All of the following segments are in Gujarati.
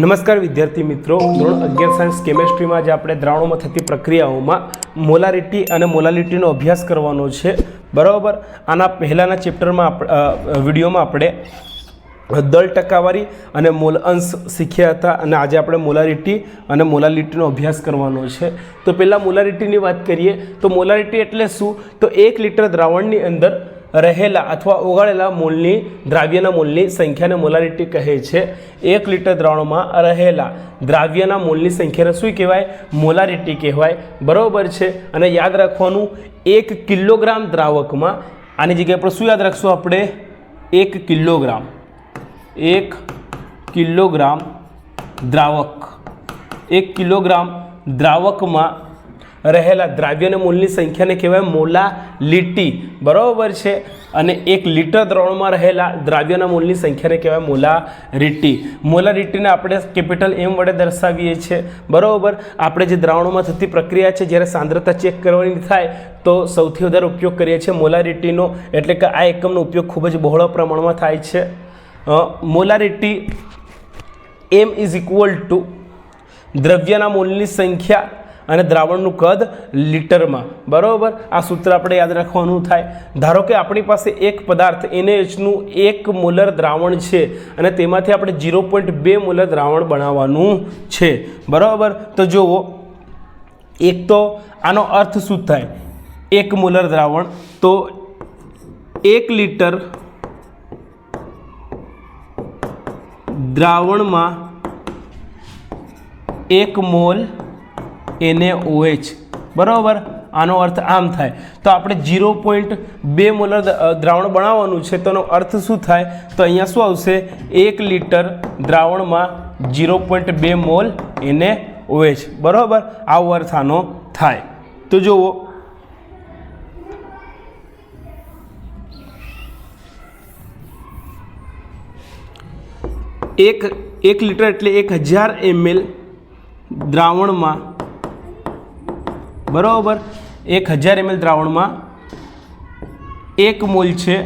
નમસ્કાર વિદ્યાર્થી મિત્રો. ધોરણ અગિયાર સાયન્સ કેમેસ્ટ્રીમાં જે આપણે દ્રાવણોમાં થતી પ્રક્રિયાઓમાં મોલારિટી અને મોલાલિટીનો અભ્યાસ કરવાનો છે. બરાબર? આના પહેલાંના ચેપ્ટરમાં વિડીયોમાં આપણે દળ ટકાવારી અને મોલ અંશ શીખ્યા હતા અને આજે આપણે મોલારિટી અને મોલાલિટીનો અભ્યાસ કરવાનો છે. તો પહેલાં મોલારિટીની વાત કરીએ. તો મોલારિટી એટલે શું? તો એક લીટર દ્રાવણની અંદર રહેલા અથવા ઓગાળેલા મૂળની, દ્રાવ્યના મૂળની સંખ્યાને મોલારિટી કહે છે. એક લીટર દ્રાવણમાં રહેલા દ્રાવ્યના મૂળની સંખ્યાને શું કહેવાય? મોલારિટી કહેવાય. બરાબર છે? અને યાદ રાખવાનું, એક કિલોગ્રામ દ્રાવકમાં, આની જગ્યાએ આપણે શું યાદ રાખશું આપણે? એક કિલોગ્રામ. એક કિલોગ્રામ દ્રાવક. એક કિલોગ્રામ દ્રાવકમાં રહેલા દ્રાવ્યના મૂળની સંખ્યાને કહેવાય મોલાલિટી બરાબર છે? અને એક લીટર દ્રવણમાં રહેલા દ્રાવ્યના મૂળની સંખ્યાને કહેવાય મોલારિટી મોલારિટીને આપણે કેપિટલ એમ વડે દર્શાવીએ છીએ. બરાબર? આપણે જે દ્રાવણોમાં થતી પ્રક્રિયા છે, જ્યારે સાંદ્રતા ચેક કરવાની થાય, તો સૌથી વધારે ઉપયોગ કરીએ છીએ મોલારિટીનો એટલે કે આ એકમનો ઉપયોગ ખૂબ જ બહોળા પ્રમાણમાં થાય છે. Molarity M is equal to દ્રવ્યના મોલની સંખ્યા અને દ્રાવણનું કદ લીટરમાં. બરાબર? આ સૂત્ર આપણે યાદ રાખવાનું થાય. ધારો કે આપણી પાસે એક પદાર્થ, એનએચનું એક મોલર દ્રાવણ છે અને તેમાંથી આપણે ઝીરો પોઈન્ટ બે મોલર દ્રાવણ બનાવવાનું છે. બરાબર? તો જુઓ, એક તો આનો અર્થ શું થાય? એક મોલર દ્રાવણ. તો એક લીટર દ્રાવણમાં એક મોલ એને ઓએચ બરાબર? આનો અર્થ આમ થાય. તો આપણે જીરો પોઈન્ટ બે મોલર દ્રાવણ બનાવવાનું છે તેનો અર્થ શું થાય? તો અહીંયા શું આવશે? એક લીટર દ્રાવણમાં જીરો પોઈન્ટ બે મોલ એને ઓએચ બરાબર? આવો અર્થ આનો થાય. તો જુઓ. એક એક લીટર એટલે એક હજાર એમએલ દ્રાવણમાં બરાબર. એક હજાર એમએલ દ્રાવણમાં એક મોલ છે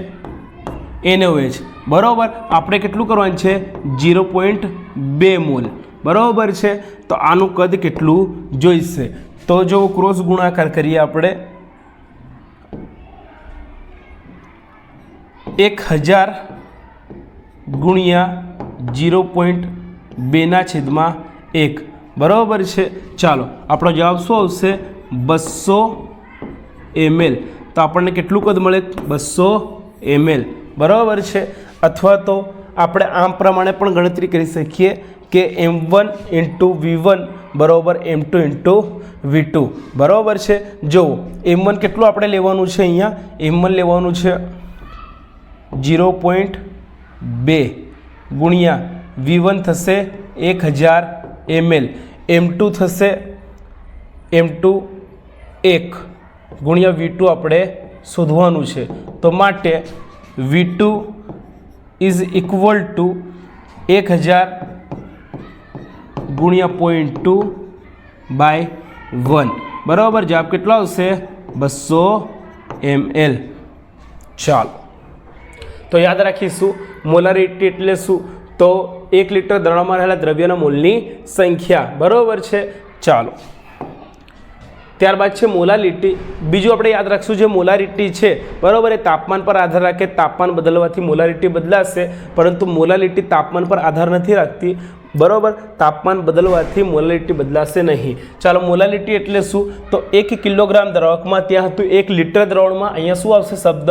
એનઓએચ બરાબર. આપણે કેટલું કરવાનું છે? જીરો પોઈન્ટ બે મોલ. બરાબર છે? તો આનું કદ કેટલું જોઈશે? તો જો ક્રોસ ગુણાકાર કરીએ આપણે. એક હજાર ગુણ્યા જીરો પોઈન્ટ બેના છેદમાં એક. બરાબર છે? ચાલો, આપણો જવાબ શું આવશે? બસો એમએલ. તો આપણને કેટલું કદ મળે? બસો એમએલ. બરાબર છે? અથવા તો આપણે આમ પ્રમાણે પણ ગણતરી કરી શકીએ કે M one into V one બરાબર M two into V two. બરાબર છે? જુઓ એમ વન કેટલું આપણે લેવાનું છે અહીંયા? એમ વન લેવાનું છે જીરો પોઈન્ટ બે ગુણ્યા વી વન થશે એક હજાર એમએલ. એમ ટુ થશે એમ ટુ એક ગુણ્યા વી ટુ આપણે શોધવાનું છે. તો માટે V two is equal to એક હજાર ગુણ્યા પોઈન્ટ ટુ બાય વન બરાબર? જવાબ કેટલો આવશે? બસો એમ એલ. ચાલો. તો યાદ રાખીશું મોલારિટી એટલે શું? તો એક લીટર દ્રવમાં રહેલા દ્રવ્યના મોલની સંખ્યા. બરાબર છે? ચાલો. ત્યારબાદ છે મોલાલિટી બીજું આપણે યાદ રાખશું જે મોલારિટી છે, બરાબર, એ તાપમાન પર આધાર રાખે, તાપમાન બદલવાથી મોલારિટી બદલાશે, પરંતુ મોલાલિટી તાપમાન પર આધાર નથી રાખતી. બરાબર, તાપમાન બદલવાથી મોલાલિટી બદલાશે નહીં. ચાલો મોલાલિટી એટલે શું? તો એક કિલોગ્રામ દ્રાવકમાં ત્યાં હતું એક લીટર દ્રાવણમાં. અહીંયા શું આવશે? શબ્દ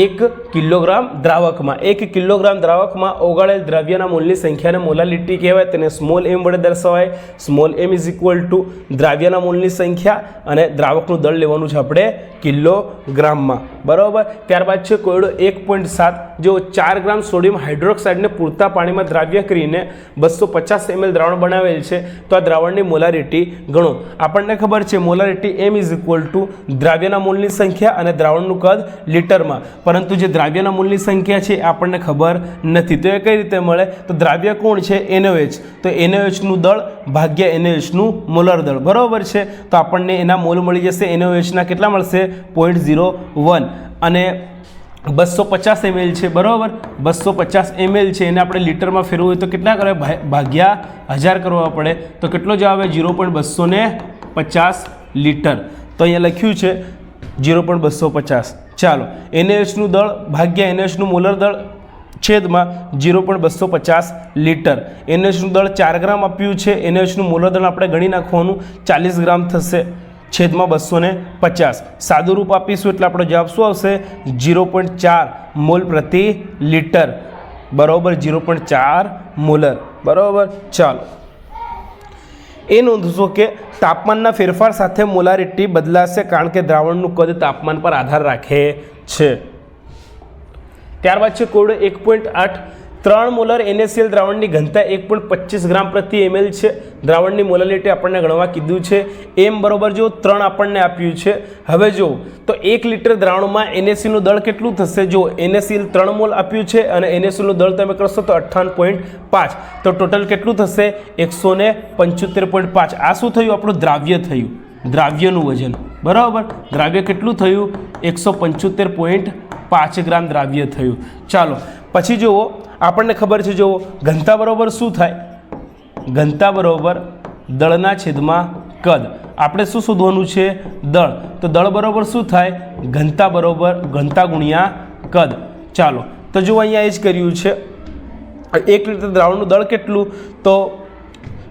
એક કિલોગ્રામ દ્રાવકમાં. એક કિલોગ્રામ દ્રાવકમાં ઓગાળેલ દ્રવ્યના મૂળની સંખ્યાને મોલાલિટી કહેવાય, તેને સ્મોલ એમ વડે દર્શાવાય. Small M is equal to દ્રાવ્યના મૂળની સંખ્યા અને દ્રાવકનું દળ લેવાનું છે આપણે કિલોગ્રામમાં. બરાબર? ત્યારબાદ છે કોયડો એક પોઈન્ટ સાત, જેઓ ચાર ગ્રામ સોડિયમ હાઇડ્રોક્સાઇડને પૂરતા પાણીમાં દ્રાવ્ય કરીને બસો પચાસ એમએલ દ્રાવણ બનાવેલ છે. તો આ દ્રાવણની મોલારિટી ગણો. આપણને ખબર છે molarity M is equal to દ્રાવ્યના મૂળની સંખ્યા અને દ્રાવણનું કદ લીટરમાં. પરંતુ જે દ્રાવ્યના મૂળની સંખ્યા છે એ આપણને ખબર નથી. તો એ કઈ રીતે મળે? તો દ્રાવ્ય કોણ છે? એનઓએચ તો એનઓએચનું દળ ભાગ્યા એનઓએચનું મોલર દળ. બરાબર છે? તો આપણને એના મોલ મળી જશે એનઓએચના કેટલા મળશે? પોઈન્ટ ઝીરો વન અને બસો પચાસ એમએલ છે, બરાબર? બસો પચાસ એમએલ છે, એને આપણે લીટરમાં ફેરવું હોય તો કેટલા કરે ભાગ્યા હજાર કરવા પડે? તો કેટલો જવાબ આવે? જીરો પોઈન્ટ બસો પચાસ લીટર. તો અહીંયા લખ્યું છે જીરો પોઈન્ટ બસો પચાસ. ચાલો, એનએચનું દળ ભાગ્યા એનએચનું મોલર દળ છેદમાં જીરો પોઈન્ટ બસો પચાસ લીટર. એનએચનું દળ ચાર ગ્રામ આપ્યું છે. એનએચનું મોલર દળ આપણે ગણી નાખવાનું ચાલીસ ગ્રામ થશે. છેદમાં બસો ને પચાસ. સાદું રૂપ આપીશું એટલે આપણો જવાબ શું આવશે? જીરો પોઈન્ટ ચાર મોલ પ્રતિ લીટર. બરાબર જીરો પોઈન્ટ ચાર મોલર. બરાબર? ચાલો. એ નોંધશો કે તાપમાનના ફેરફાર સાથે મોલારિટી બદલાશે કારણ કે દ્રાવણનું કદ તાપમાન પર આધાર રાખે છે. ત્યારબાદ છે કોડ એક પોઈન્ટ આઠ ત્રણ મોલર એનએસીએલ દ્રાવણની ઘનતા એક પોઈન્ટ પચીસ ગ્રામ પ્રતિ એમએલ છે. દ્રાવણની મોલાલિટી આપણને ગણવા કીધું છે. એમ બરોબર જો ત્રણ આપણને આપ્યું છે. હવે જો, તો એક લીટર દ્રાવણમાં એનએસીનું દળ કેટલું થશે? જો એનએસીએલ ત્રણ મોલ આપ્યું છે અને એનએસીનું દળ તમે કરશો તો અઠ્ઠાવન પોઈન્ટ પાંચ. તો ટોટલ કેટલું થશે? એકસો ને પંચોતેર પોઈન્ટ પાંચ. આ શું થયું? આપણું દ્રાવ્ય થયું. દ્રાવ્યનું વજન. બરાબર? દ્રાવ્ય કેટલું થયું? એકસો પંચોતેર પોઈન્ટ પાંચ ગ્રામ દ્રાવ્ય થયું. ચાલો, પછી જુઓ આપણને ખબર છે, જુઓ, ઘનતા બરોબર શું થાય? ઘનતા બરોબર દળના છેદમાં કદ. આપણે શું શોધવાનું છે? દળ. તો દળ બરાબર શું થાય? ઘનતા બરોબર, ઘનતા ગુણ્યા કદ. ચાલો, તો જો અહીંયા એ જ કર્યું છે. એક લીટર દ્રાવણનું દળ કેટલું? તો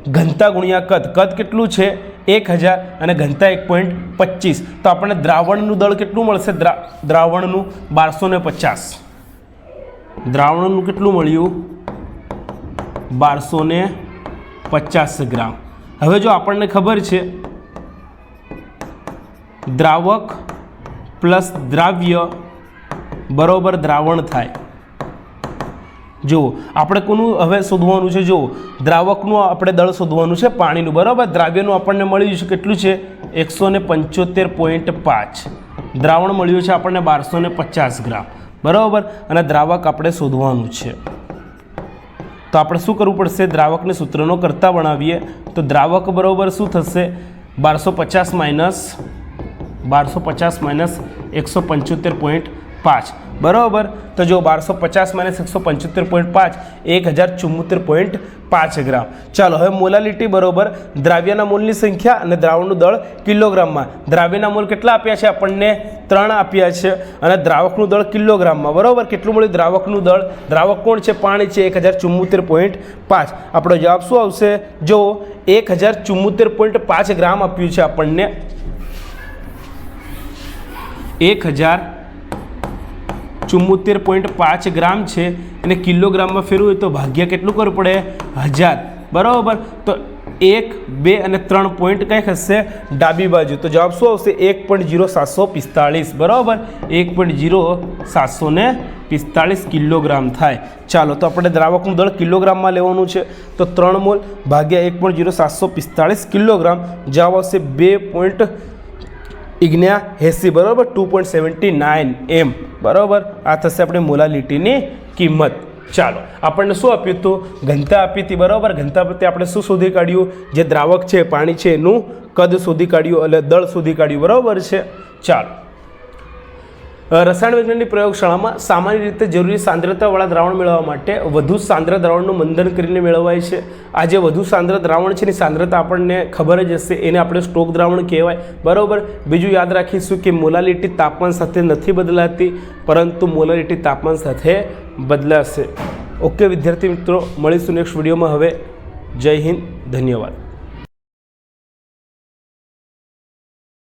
ઘનતા ગુણ્યા કદ. કદ કેટલું છે? એક હજાર અને ઘનતા એક પોઈન્ટ પચીસ. તો આપણને દ્રાવણનું દળ કેટલું મળશે? દ્રા, દ્રાવણનું બારસો ને પચાસ. દ્રાવણનું કેટલું મળ્યું? બારસો પચાસ ગ્રામ. હવે જો આપણને ખબર છે, દ્રાવક પ્લસ દ્રાવ્ય બરોબર દ્રાવણ થાય. જુઓ, આપણે કોનું હવે શોધવાનું છે? જુઓ, દ્રાવકનું આપણે દળ શોધવાનું છે, પાણીનું. બરાબર? દ્રાવ્યનું આપણને મળ્યું છે કેટલું છે? એકસો પંચોતેર પોઈન્ટ પાંચ. દ્રાવણ મળ્યું છે આપણને બારસો ને પચાસ ગ્રામ. બરાબર? અને દ્રાવક આપણે શોધવાનું છે. તો આપણે શું કરવું પડશે? દ્રાવકને સૂત્રનો કરતા બનાવીએ. તો દ્રાવક બરાબર શું થશે? બારસો પચાસ માઇનસ બારસો પચાસ માઇનસ એકસો પંચોતેર પોઈન્ટ પાંચ. બરાબર? તો જો બારસો પચાસ માઇનસ એકસો પંચોતેર પોઈન્ટ પાંચ, એક હજાર ચુમ્મોતેર પોઈન્ટ પાંચ ગ્રામ. ચાલો, હવે મોલાલિટી બરોબર. દ્રાવ્યના મૂળની સંખ્યા અને દ્રાવણનું દળ કિલોગ્રામમાં. દ્રાવ્યના મૂળ કેટલા આપ્યા છે આપણને? ત્રણ આપ્યા છે. અને દ્રાવકનું દળ કિલોગ્રામમાં. બરાબર? કેટલું મળ્યું દ્રાવકનું દળ? દ્રાવક કોણ છે? પાણી છે. એક હજાર ચુમ્મોતેર પોઈન્ટ પાંચ. આપણો જવાબ શું આવશે? જો એક હજાર ચુમ્મોતેર પોઈન્ટ પાંચ ગ્રામ આપ્યું છે આપણને. એક હજાર ચુમ્મોતેર પોઈન્ટ પાંચ ગ્રામ છે એને કિલોગ્રામમાં ફેરવું તો ભાગ્ય કેટલું કરવું પડે? હજાર. બરાબર? તો એક, બે અને ત્રણ પોઈન્ટ કંઈક હશે ડાબી બાજુ. તો જવાબ શું આવશે? એક પોઈન્ટ જીરો સાતસો પિસ્તાળીસ. બરાબર? એક પોઈન્ટ જીરો સાતસો ને પિસ્તાળીસ કિલોગ્રામ થાય. ચાલો, તો આપણે દ્રાવકનું દળ કિલોગ્રામમાં લેવાનું છે. તો ત્રણ મોલ ભાગ્યા એક પોઈન્ટ જીરો સાતસો પિસ્તાળીસ કિલોગ્રામ. જવાબ આવશે બે પોઈન્ટ ઇગ્ન્યા એસી બરાબર? Two point seventy nine M, બરાબર? આ થશે આપણે મોલાલિટીની કિંમત. ચાલો, આપણને શું આપ્યું હતું? ઘનતા આપી હતી, બરાબર? ઘનતા પ્રત્યે આપણે શું શોધી કાઢ્યું? જે દ્રાવક છે, પાણી છે, એનું કદ શોધી કાઢ્યું, એટલે દળ શોધી કાઢ્યું, બરાબર છે? ચાલો રસાયણ વિજ્ઞાનની પ્રયોગશાળામાં સામાન્ય રીતે જરૂરી સાંદ્રતાવાળા દ્રાવણ મેળવવા માટે વધુ સાંદ્ર દ્રાવણનું મંથન કરીને મેળવાય છે. આ જે વધુ સાંદ્ર દ્રાવણ છે એની સાંદ્રતા આપણને ખબર જ હશે, એને આપણે સ્ટોક દ્રાવણ કહેવાય. બરાબર? બીજું યાદ રાખીશું કે મોલાલિટી તાપમાન સાથે નથી બદલાતી, પરંતુ મોલાલિટી તાપમાન સાથે બદલાશે. ઓકે, વિદ્યાર્થી મિત્રો, મળીશું નેક્સ્ટ વિડીયોમાં. હવે જય હિન્દ, ધન્યવાદ.